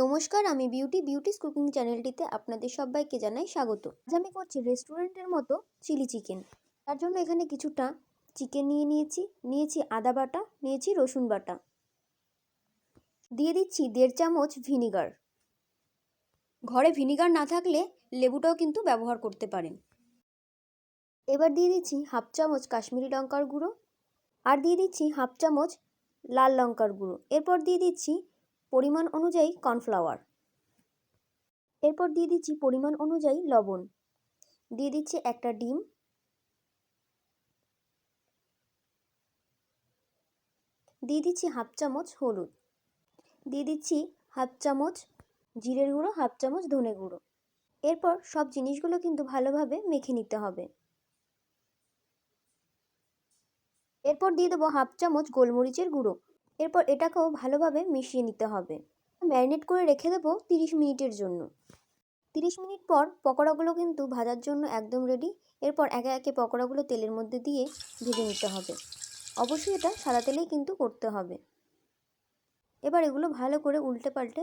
নমস্কার, আমি beauty, beauties cooking চ্যানেলটিতে আপনাদের সবাইকে জানাই স্বাগত। আজ আমি করছি রেস্টুরেন্টের মতো চিলি চিকেন। তার জন্য এখানে কিছুটা চিকেন নিয়ে নিয়েছি নিয়েছি আদা বাটা, নিয়েছি রসুন বাটা। দিয়ে দিচ্ছি দেড় চামচ ভিনিগার। ঘরে ভিনিগার না থাকলে লেবুটাও কিন্তু ব্যবহার করতে পারেন। এবার দিয়ে দিচ্ছি হাফ চামচ কাশ্মীরি লঙ্কার গুঁড়ো। আর দিয়ে দিচ্ছি হাফ চামচ লাল লঙ্কার গুঁড়ো। এরপর দিয়ে দিচ্ছি পরিমাণ অনুযায়ী কর্নফ্লাওয়ার। এরপর দিয়ে দিচ্ছি পরিমাণ অনুযায়ী লবণ। দিয়ে দিচ্ছি একটা ডিম। দিয়ে দিচ্ছি হাফ চামচ হলুদ। দিয়ে দিচ্ছি হাফ চামচ জিরের গুঁড়ো, হাফ চামচ ধনে গুঁড়ো। এরপর সব জিনিসগুলো কিন্তু ভালোভাবে মেখে নিতে হবে। এরপর দিয়ে দেবো হাফ চামচ গোলমরিচের গুঁড়ো। এরপর এটাকেও ভালোভাবে মিশিয়ে নিতে হবে। ম্যারিনেট করে রেখে দেবো তিরিশ মিনিটের জন্য। তিরিশ মিনিট পর পকোড়াগুলো কিন্তু ভাজার জন্য একদম রেডি এরপর একে একে পকোড়াগুলো তেলের মধ্যে দিয়ে ভেজে নিতে হবে। অবশ্যই এটা সাদা তেলেই কিন্তু করতে হবে। এবার এগুলো ভালো করে উল্টে পাল্টে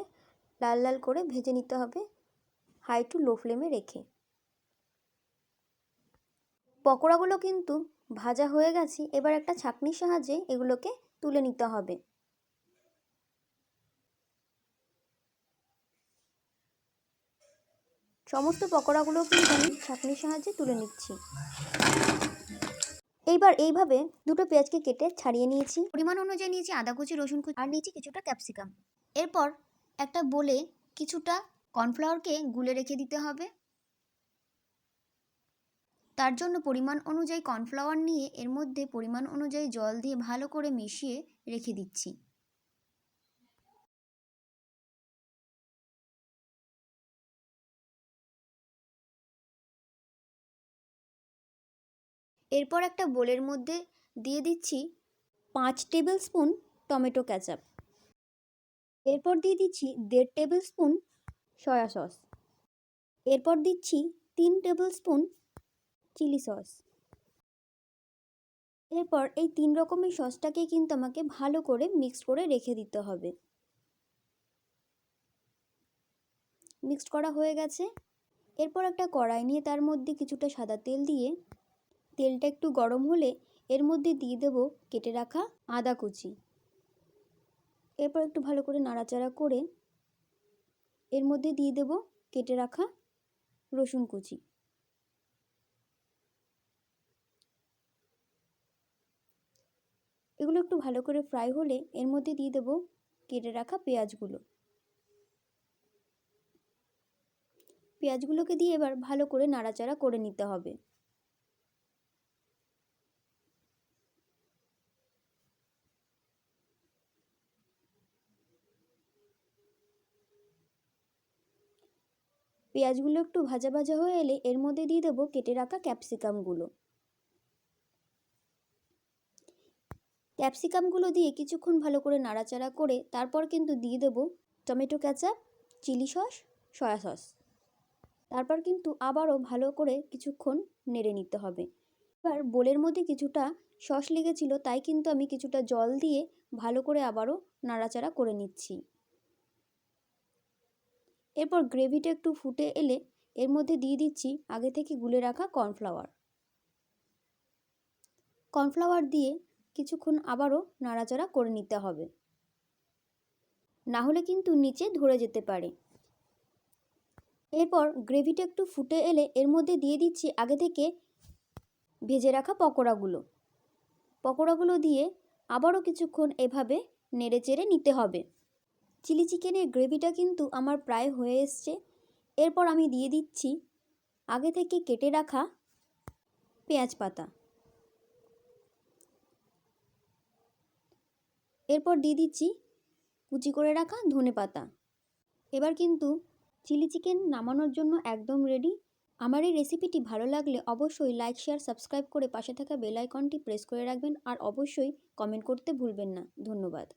লাল লাল করে ভেজে নিতে হবে হাই টু লো ফ্লেমে রেখে। পকোড়াগুলো কিন্তু ভাজা হয়ে গেছে। এবার একটা ছাঁকনির সাহায্যে এগুলোকে তুলে নিতে হবে। সমস্ত পকোড়াগুলো কিন্তু আমি ছাঁকনির সাহায্যে তুলে নিচ্ছি। এইবার এইভাবে দুটো পেঁয়াজকে কেটে ছাড়িয়ে নিয়েছি। পরিমাণ অনুযায়ী নিয়েছি আদা কুচি, রসুন কুচি আর নিয়েছি কিছুটা ক্যাপসিকাম। এরপর একটা বলে কিছুটা কর্নফ্লাওয়ারকে গুলে রেখে দিতে হবে। তার জন্য পরিমাণ অনুযায়ী কর্নফ্লাওয়ার নিয়ে এর মধ্যে পরিমাণ অনুযায়ী জল দিয়ে ভালো করে মিশিয়ে রেখে দিচ্ছি। এরপর একটা বোলের মধ্যে দিয়ে দিচ্ছি পাঁচ টেবিল স্পুন টমেটো ক্যাচাপ। এরপর দিয়ে দিচ্ছি দেড় টেবিল স্পুন সয়া সস। এরপর দিচ্ছি তিন টেবিল স্পুন চিলি সস। এরপর এই তিন রকমের সসটাকে কিন্তু আমাকে ভালো করে মিক্সড করে রেখে দিতে হবে। মিক্সড করা হয়ে গেছে। এরপর একটা কড়াই নিয়ে তার মধ্যে কিছুটা সাদা তেল দিয়ে, তেলটা একটু গরম হলে এর মধ্যে দিয়ে দেবো কেটে রাখা আদা কুচি। এরপর একটু ভালো করে নাড়াচাড়া করে এর মধ্যে দিয়ে দেব কেটে রাখা রসুন কুচি এগুলো একটু ভালো করে ফ্রাই হলে এর মধ্যে দিয়ে দেবো কেটে রাখা পেঁয়াজগুলো। পেঁয়াজগুলোকে দিয়ে এবার ভালো করে নাড়াচাড়া করে নিতে হবে। পেঁয়াজগুলো একটু ভাজা ভাজা হয়ে এলে এর মধ্যে দিয়ে দেবো কেটে রাখা ক্যাপসিকামগুলো ক্যাপসিকামগুলো দিয়ে কিছুক্ষণ ভালো করে নাড়াচাড়া করে তারপর কিন্তু দিয়ে দেবো tomato ketchup chilli sauce, soya sauce. তারপর কিন্তু আবারও ভালো করে কিছুক্ষণ নেড়ে নিতে হবে। এবার বোলের মধ্যে কিছুটা সস লেগেছিল, তাই কিন্তু আমি কিছুটা জল দিয়ে ভালো করে আবারও নাড়াচাড়া করে নিচ্ছি। এরপর গ্রেভিটা একটু ফুটে এলে এর মধ্যে দিয়ে দিচ্ছি আগে থেকে গুলে রাখা কর্নফ্লাওয়ার। কর্নফ্লাওয়ার দিয়ে কিছুক্ষণ আবারও নাড়াচাড়া করে নিতে হবে। না হলে কিন্তু নিচে ধরে যেতে পারে। এরপর গ্রেভিটা একটু ফুটে এলে এর মধ্যে দিয়ে দিচ্ছি আগে থেকে ভেজে রাখা পকোড়াগুলো। পকোড়াগুলো দিয়ে আবারও কিছুক্ষণ এভাবে নেড়ে চেড়ে নিতে হবে। চিলি চিকেনের গ্রেভিটা কিন্তু আমার প্রায় হয়ে এসছে। এরপর আমি দিয়ে দিচ্ছি আগে থেকে কেটে রাখা পেঁয়াজ পাতা। এরপর দিয়ে দিচ্ছি কুচি করে রাখা ধনে পাতা। এবার কিন্তু চিলি চিকেন নামানোর জন্য একদম রেডি আমার এই রেসিপিটি ভালো লাগলে অবশ্যই লাইক শেয়ার সাবস্ক্রাইব করে পাশে থাকা বেল আইকনটি প্রেস করে রাখবেন আর অবশ্যই কমেন্ট করতে ভুলবেন না। ধন্যবাদ।